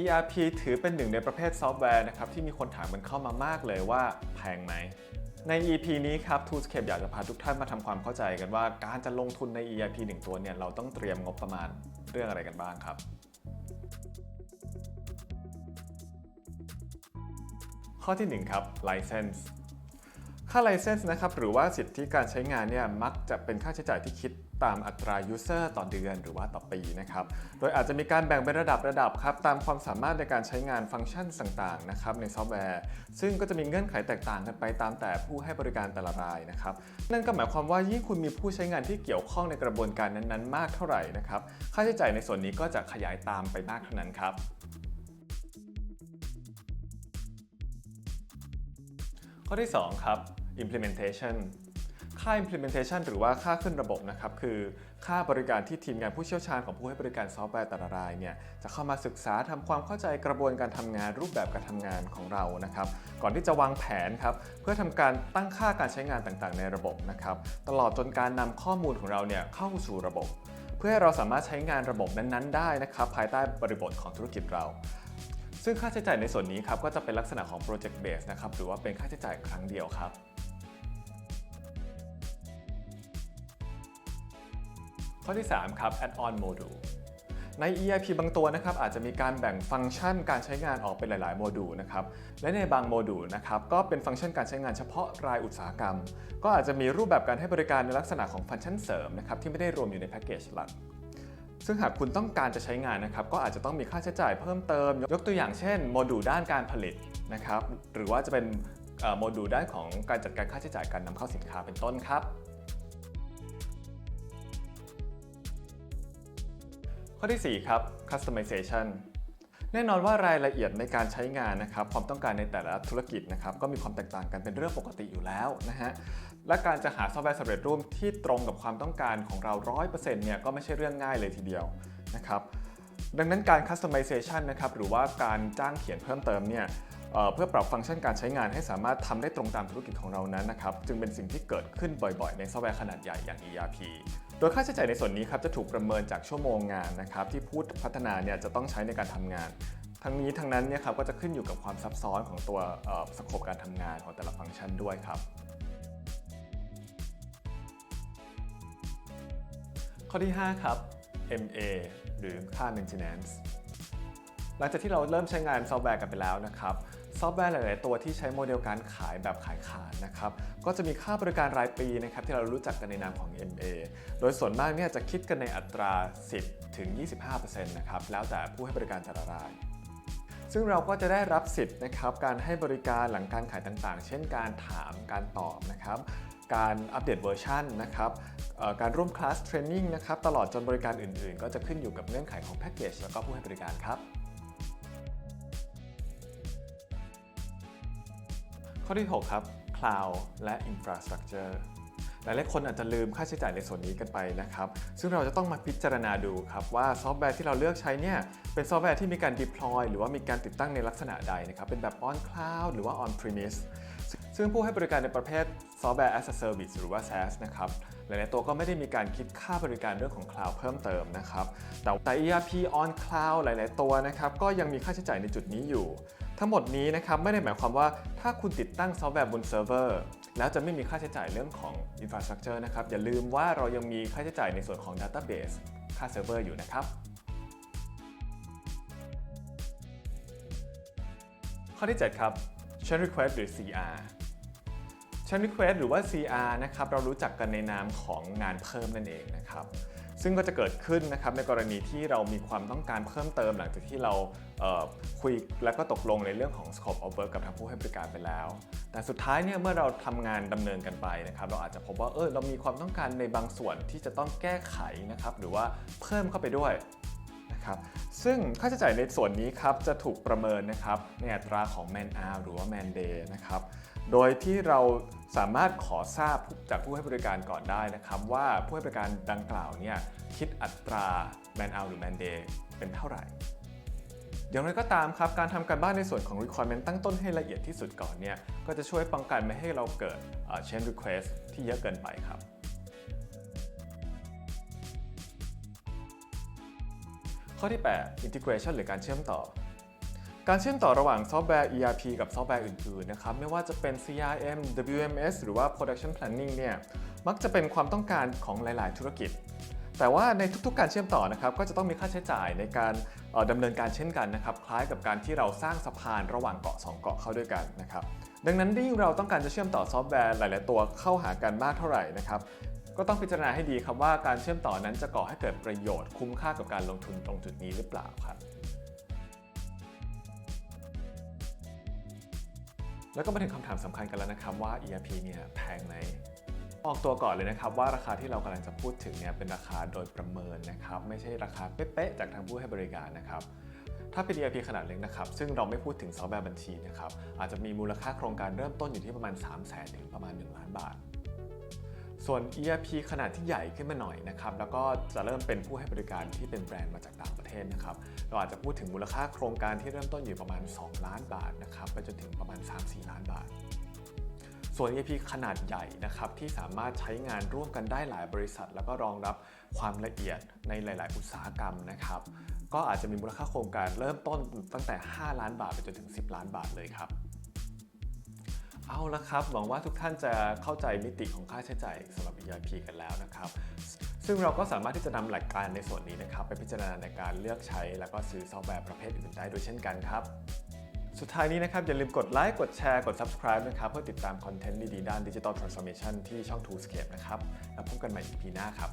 ERP ถือเป็นหนึ่งในประเภทซอฟต์แวร์นะครับที่มีคนถามกันเข้ามามากเลยว่าแพงไหม ใน EP นี้ครับ Toolscape อยากจะพาทุกท่านมาทำความเข้าใจกันว่าการจะลงทุนใน ERP หนึ่งตัวเนี่ยเราต้องเตรียมงบประมาณเรื่องอะไรกันบ้างครับ ข้อที่ 1 ครับ License ค่า License นะครับหรือว่าสิทธิการใช้งานเนี่ยมักจะเป็นค่าใช้จ่ายที่คิด ตามอัตรา User ต่อเดือนหรือว่าต่อปีนะครับ โดยอาจจะมีการแบ่งเป็นระดับระดับครับตามความสามารถในการใช้งานฟังก์ชันต่างๆนะครับในซอฟต์แวร์ ซึ่งก็จะมีเงื่อนไขแตกต่างกันไปตามแต่ผู้ให้บริการแต่ละรายนะครับ นั่นก็หมายความว่ายิ่งคุณมีผู้ใช้งานที่เกี่ยวข้องในกระบวนการนั้นๆ มากเท่าไหร่นะครับค่าใช้จ่ายในส่วนนี้ก็จะขยายตามไปมากเท่านั้นครับข้อที่ 2 ครับ implementation ค่า implementation หรือว่าค่าขึ้นระบบนะครับคือค่าบริการที่ทีมงานผู้เชี่ยวชาญของผู้ให้บริการซอฟต์แวร์แต่ละรายเนี่ยจะเข้ามาศึกษาทำความเข้าใจกระบวนการทำงานรูปแบบการทำงานของเรานะครับก่อนที่จะวางแผนครับเพื่อทำการตั้งค่าการใช้งานต่างๆ ในระบบนะครับตลอดจนการนำข้อมูลของเราเนี่ยเข้าสู่ระบบ เพื่อให้เราสามารถใช้งานระบบนั้นๆ ได้นะครับภายใต้บริบทของธุรกิจเราซึ่งค่าใช้จ่ายในส่วนนี้ครับก็จะเป็นลักษณะของ project base นะครับหรือว่าเป็นค่าใช้จ่ายครั้งเดียวครับ ข้อที่ 3 ครับ add-on module ใน EIP บางตัวนะครับอาจจะมีการแบ่งฟังก์ชันการใช้งานออกเป็นหลาย ๆ โมดูลนะครับและในบางโมดูลนะครับก็เป็นฟังก์ชันการใช้งานเฉพาะรายอุตสาหกรรม ก็อาจจะมีรูปแบบการให้บริการในลักษณะของฟังก์ชันเสริมนะครับที่ไม่ได้รวมอยู่ในแพ็กเกจหลัก ซึ่งหากคุณต้องการจะใช้งานนะครับก็อาจจะต้องมีค่าใช้จ่ายเพิ่มเติม ยกตัวอย่างเช่นโมดูลด้านการผลิตนะครับหรือว่าจะเป็นโมดูลด้านของการจัดการค่าใช้จ่ายการนำเข้าสินค้าเป็นต้นครับ ข้อที่ 4 ครับ customization แน่นอนว่ารายละเอียดในการใช้งานนะครับความต้องการในแต่ละธุรกิจนะครับก็มีความแตกต่างกันเป็นเรื่องปกติอยู่แล้วนะฮะและการจะหาซอฟต์แวร์สำเร็จรูปที่ตรงกับความต้องการของเรา 100%เนี่ยก็ไม่ใช่เรื่องง่ายเลยทีเดียวนะครับดังนั้นการ customization นะครับหรือว่าการจ้างเขียนเพิ่มเติมเนี่ย เพื่อปรับฟังก์ชันการใช้งานให้สามารถทำได้ตรงตามธุรกิจของเรานั้นนะครับจึงเป็นสิ่งที่เกิดขึ้นบ่อยๆ ในซอฟต์แวร์ขนาดใหญ่อย่าง ERP โดยค่าใช้จ่ายในส่วนนี้ครับจะถูกประเมินจากชั่วโมงงานนะครับที่ผู้พัฒนาเนี่ยจะต้องใช้ในการทำงาน ทั้งนี้ทั้งนั้นเนี่ยครับก็จะขึ้นอยู่กับความซับซ้อนของตัวสโคปการทำงานของแต่ละฟังก์ชันด้วยครับข้อที่ 5 ครับ MA หรือค่า maintenance หลังจากที่เราเริ่มใช้งานซอฟต์แวร์กันไปแล้วนะครับ ซอฟต์แวร์หลาย ๆ ตัวที่ใช้โมเดลการขายแบบขายขาดนะครับก็จะมีค่าบริการรายปีนะครับที่เรารู้จักกันในนามของ MA โดยส่วนมากเนี่ยจะคิดกันในอัตรา 10 ถึง 25%นะครับแล้วแต่ผู้ให้บริการแต่ละรายซึ่งเราก็จะได้รับสิทธิ์นะครับการให้บริการหลังการขายต่างๆ เช่นการถามการตอบนะครับการอัปเดตเวอร์ชันนะครับการร่วมคลาสเทรนนิ่งนะครับตลอดจนบริการอื่นๆ ก็จะขึ้นอยู่กับเงื่อนไขของแพ็กเกจแล้วก็ผู้ให้บริการครับ ข้อที่ 6 ครับ Cloud และ Infrastructure หลายๆคนอาจจะลืมค่าใช้จ่ายในส่วนนี้กันไปนะครับ ซึ่งเราจะต้องมาพิจารณาดูครับว่าซอฟต์แวร์ที่เราเลือกใช้เนี่ย เป็นซอฟต์แวร์ที่มีการ deploy หรือว่ามีการติดตั้งในลักษณะใดนะครับ เป็นแบบ on cloud หรือว่า on premise ซึ่งผู้ให้บริการในประเภทซอฟต์แวร์ as a service หรือว่า SaaS นะครับ หลาย ๆ ตัวก็ไม่ได้มีการคิดค่าบริการเรื่องของ cloud เพิ่มเติมนะครับ แต่แต่ ERP on cloud หลาย ๆ ตัวนะครับ ก็ยังมีค่าใช้จ่ายในจุดนี้อยู่ ทั้งหมดนี้นะครับไม่ได้หมายความว่าถ้าคุณติดตั้งซอฟต์แวร์บนเซิร์ฟเวอร์แล้วจะไม่มีค่าใช้จ่ายเรื่องของ Infrastructure นะครับ อย่าลืมว่าเรายังมีค่าใช้จ่ายในส่วนของ Database ค่าเซิร์ฟเวอร์อยู่นะครับ ข้อที่ 7 ครับ Change Request หรือ CR Change Request หรือว่า CR นะครับเรารู้จักกันในนามของงานเพิ่มนั่นเองนะครับ ซึ่งก็จะเกิดขึ้นนะครับในกรณีที่เรามีความต้องการเพิ่มเติมหลังจากที่เราเคุยและก็ตกลงในเรื่องของ scope of work กับทางผู้ให้บริการไปแล้ว แต่สุดท้ายเนี่ยเมื่อเราทำงานดำเนินกันไปนะครับเราอาจจะพบว่าเออเรามีความต้องการในบางส่วนที่จะต้องแก้ไขนะครับหรือว่าเพิ่มเข้าไปด้วยนะครับซึ่งค่าใช้จ่ายในส่วนนี้ครับจะถูกประเมินนะครับในอัตราของ man hour หรือว่า man day นะครับ โดยที่เราสามารถขอทราบจากผู้ให้บริการก่อนได้นะครับว่าผู้ให้บริการดังกล่าวเนี่ยคิดอัตรา man hour หรือ man day เป็นเท่าไหร่ อย่างไรก็ตามครับการทำการบ้านในส่วนของ requirement ตั้งต้นให้ละเอียดที่สุดก่อนเนี่ยก็จะช่วยป้องกันไม่ให้เราเกิด change request ที่เยอะเกินไปครับข้อที่ 8 integration หรือการเชื่อมต่อ การเชื่อมต่อระหว่างซอฟต์แวร์ ERP กับซอฟต์แวร์อื่นๆ นะครับ ไม่ว่าจะเป็น CRM WMS หรือว่า Production Planning เนี่ย มักจะเป็นความต้องการของหลาย ๆ ธุรกิจ แต่ว่าในทุกๆ การเชื่อมต่อนะครับ ก็จะต้องมีค่าใช้จ่ายในการออดำเนินการเช่นกันนะครับ คล้ายกับการที่เราสร้างสะพานระหว่างเกาะสองเกาะเข้าด้วยกันนะครับ ดังนั้นยิ่งเราต้องการจะเชื่อมต่อซอฟต์แวร์หลาย ๆ ตัวเข้าหากันมากเท่าไหร่นะครับก็ต้องพิจารณาให้ดีครับว่าการเชื่อมต่อนั้นจะก่อให้เกิดประโยชน์คุ้มค่ากับการลงทุนตรงจุดนี้หรือเปล่าครับ แล้วก็มาถึงคำถามสำคัญกันแล้วนะครับว่า ERP เนี่ยแพงไหมออกตัวก่อนเลยนะครับว่าราคาที่เรากำลังจะพูดถึงเนี่ยเป็นราคาโดยประเมินนะครับไม่ใช่ราคาเป๊ะๆจากทางผู้ให้บริการนะครับถ้าเป็น ERP ขนาดเล็กนะครับซึ่งเราไม่พูดถึงซอฟต์แวร์บัญชีนะครับอาจจะมีมูลค่าโครงการเริ่มต้นอยู่ที่ประมาณ 3 0 0 0 0 0ถึงประมาณ 1 ล้านบาท ส่วน ERP ขนาดที่ใหญ่ขึ้นมาหน่อยนะครับแล้วก็จะเริ่มเป็นผู้ให้บริการที่เป็นแบรนด์มาจากต่างประ เทศนะครับเราอาจจะพูดถึงมูลค่าโครงการที่เริ่มต้นอยู่ประมาณ 2 ล้านบาทนะครับไปจนถึงประมาณ 3-4 ล้านบาท ส่วน ERP ขนาดใหญ่นะครับที่สามารถใช้งานร่วมกันได้หลายบริษัท แล้วก็รองรับความละเอียดในหลาย ๆ อุตสาหกรรมนะครับก็อาจจะมีมูลค่าโครงการเริ่มต้นตั้งแต่ 5 ล้านบาทไปจนถึง 10 ล้านบาทเลยครับเอาละครับ หวังว่าทุกท่านจะเข้าใจมิติของค่าใช้จ่ายสำหรับ ERP กันแล้วนะครับ ซึ่งเราก็สามารถที่จะนำหลักการในส่วนนี้นะครับ ไปพิจารณาในการเลือกใช้แล้วก็ซื้อซอฟต์แวร์ประเภทอื่นได้ด้วยเช่นกันครับ สุดท้ายนี้นะครับ อย่าลืมกดไลค์กดแชร์กด subscribe นะครับ เพื่อติดตามคอนเทนต์ดีๆด้านดิจิ t a l Transformation ที่ช่อง t o s c a p e นะครับ แล้วพบกันใหม่ EP หน้าครับ